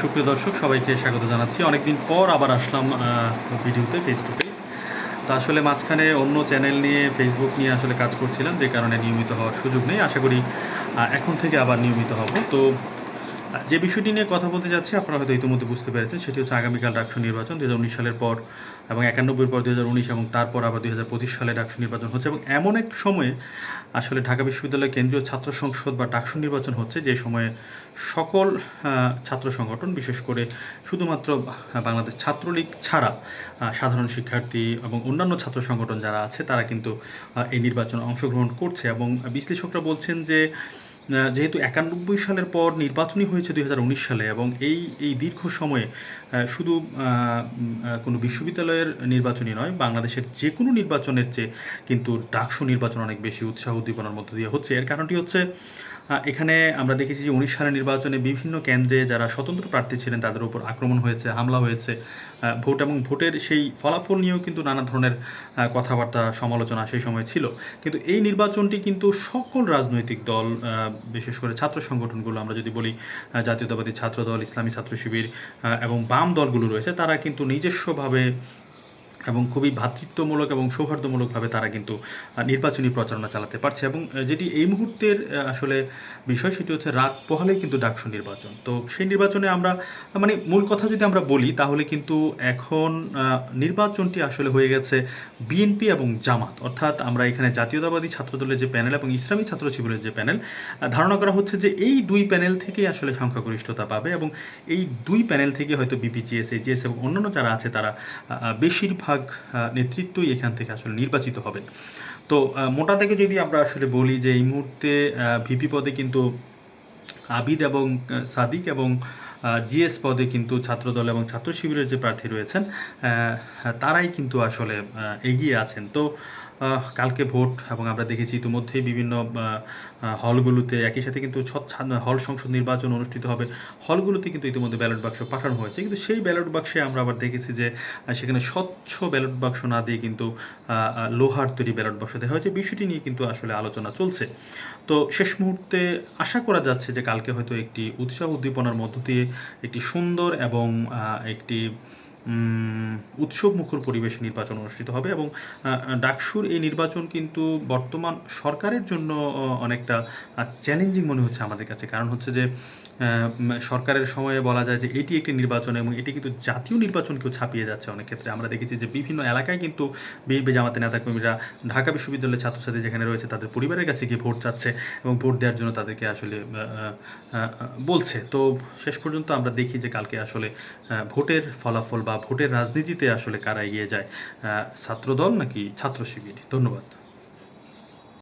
সুপ্রিয় দর্শক, সবাইকে স্বাগত জানাচ্ছি। অনেকদিন পর আবার আসলাম ভিডিওতে ফেস টু ফেস তো আসলে মাঝখানে অন্য চ্যানেল নিয়ে ফেসবুক নিয়ে আসলে কাজ করছিলাম, যে কারণে নিয়মিত হওয়ার সুযোগ নেই। আশা করি এখন থেকে আবার নিয়মিত হব। তো যে বিষয়টি নিয়ে কথা বলতে যাচ্ছি, আপনারা হয়তো ইতিমধ্যে বুঝতে পেরেছেন, সেটি হচ্ছে আগামীকাল ডাকসু নির্বাচন, দুহাজার উনিশ সালের পর এবং একানব্বইয়ের পর দু উনিশ এবং তারপর আবার দু হাজার পঁচিশ সালে ডাকসু নির্বাচন হচ্ছে এবং এমন এক সময়ে আসলে ঢাকা বিশ্ববিদ্যালয় কেন্দ্রীয় ছাত্র সংসদ বা ডাকসু নির্বাচন হচ্ছে যে সময়ে সকল ছাত্র সংগঠন, বিশেষ করে শুধুমাত্র বাংলাদেশ ছাত্রলীগ ছাড়া সাধারণ শিক্ষার্থী এবং অন্যান্য ছাত্র সংগঠন যারা আছে, তারা কিন্তু এই নির্বাচনে অংশগ্রহণ করছে এবং বিশ্লেষকরা বলছেন যে যেহেতু একানব্বই সালের পর নির্বাচনই হয়েছে দু হাজার উনিশ সালে এবং এই এই দীর্ঘ সময়ে শুধু কোনো বিশ্ববিদ্যালয়ের নির্বাচনই নয়, বাংলাদেশের যে কোনো নির্বাচনের চেয়ে কিন্তু ডাকসু নির্বাচন অনেক বেশি উৎসাহ উদ্দীপনার মধ্য দিয়ে হচ্ছে। এর কারণটি হচ্ছে এখানে আমরা দেখেছি যে উনিশ সালের নির্বাচনে বিভিন্ন কেন্দ্রে যারা স্বতন্ত্র প্রার্থী ছিলেন, তাদের উপর আক্রমণ হয়েছে, হামলা হয়েছে ভোট এবং ভোটের সেই ফলাফল নিয়েও কিন্তু নানা ধরনের কথাবার্তা, সমালোচনা সেই সময় ছিল। কিন্তু এই নির্বাচনটি কিন্তু সকল রাজনৈতিক দল বিশেষ করে ছাত্র সংগঠনগুলো, আমরা যদি বলি জাতীয়তাবাদী ছাত্র দল ইসলামী ছাত্র শিবির এবং বাম দলগুলো রয়েছে, তারা কিন্তু নিজস্বভাবে এবং খুবই ভ্রাতৃত্বমূলক এবং সৌহার্দ্যমূলকভাবে তারা কিন্তু নির্বাচনী প্রচারণা চালাতে পারছে। এবং যেটি এই মুহূর্তের আসলে বিষয়, সেটি হচ্ছে রাত পোহালেই কিন্তু ডাকসু নির্বাচন। তো সেই নির্বাচনে আমরা মানে মূল কথা যদি আমরা বলি, তাহলে কিন্তু এখন নির্বাচনটি আসলে হয়ে গেছে বিএনপি এবং জামাত। অর্থাৎ আমরা এখানে জাতীয়তাবাদী ছাত্রদলের যে প্যানেল এবং ইসলামী ছাত্র শিবিরের যে প্যানেল ধারণা করা হচ্ছে যে এই দুই প্যানেল থেকেই আসলে সংখ্যাগরিষ্ঠতা পাবে এবং এই দুই প্যানেল থেকে হয়তো বিপিজিএস এজিএস এবং অন্যান্য যারা আছে, তারা বেশিরভাগ আহ, নেতৃত্বই এখান থেকে আসলে নির্বাচিত হবে তো মোটা থেকে যদি আমরা আসলে বলি যে এই মুহূর্তে ভিপি পদে কিন্তু আবিদ এবং সাদিক এবং জিএস পদে কিন্তু ছাত্রদল এবং ছাত্র শিবিরের যে প্রার্থী রয়েছেন তারাই কিন্তু আসলে এগিয়ে আছেন। তো কালকে ভোট এবং আমরা দেখেছি ইতিমধ্যেই বিভিন্ন হলগুলোতে একই সাথে কিন্তু হল সংসদ নির্বাচন অনুষ্ঠিত হবে। হলগুলোতে কিন্তু ইতিমধ্যে ব্যালট বাক্স পাঠানো হয়েছে। কিন্তু সেই ব্যালট বাক্সে আমরা আবার দেখেছি যে সেখানে স্বচ্ছ ব্যালট বাক্স না দিয়ে কিন্তু লোহার তৈরি ব্যালট বাক্স দেওয়া হয়েছে। বিষয়টি নিয়ে কিন্তু আসলে আলোচনা চলছে। তো শেষ মুহূর্তে আশা করা যাচ্ছে যে, কালকে হয়তো একটি উৎসাহ উদ্দীপনার মধ্য দিয়ে একটি সুন্দর এবং একটি উম, উৎসব মুখর পরিবেশে নির্বাচন অনুষ্ঠিত হবে এবং ডাকসুর এই নির্বাচন কিন্তু বর্তমান সরকারের জন্য অনেকটা চ্যালেঞ্জিং মনে হচ্ছে আমাদের কাছে। কারণ হচ্ছে যে সরকারের সময়ে বলা যায় যে এটি একটি নির্বাচন এবং এটি কিন্তু জাতীয় নির্বাচনকেও ছাপিয়ে যাচ্ছে অনেক ক্ষেত্রে। আমরা দেখেছি যে বিভিন্ন এলাকায় কিন্তু বিএনপি জামাতের নেতাকর্মীরা ঢাকা বিশ্ববিদ্যালয়ের ছাত্রছাত্রী যেখানে রয়েছে তাদের পরিবারের কাছে গিয়ে ভোট চাচ্ছে এবং ভোট দেওয়ার জন্য তাদেরকে আসলে বলছে। তো শেষ পর্যন্ত আমরা দেখি যে কালকে আসলে ভোটের ফলাফল বা ভোটের রাজনীতিতে আসলে কারা এগিয়ে যায় ছাত্রদল নাকি ছাত্র শিবির ধন্যবাদ।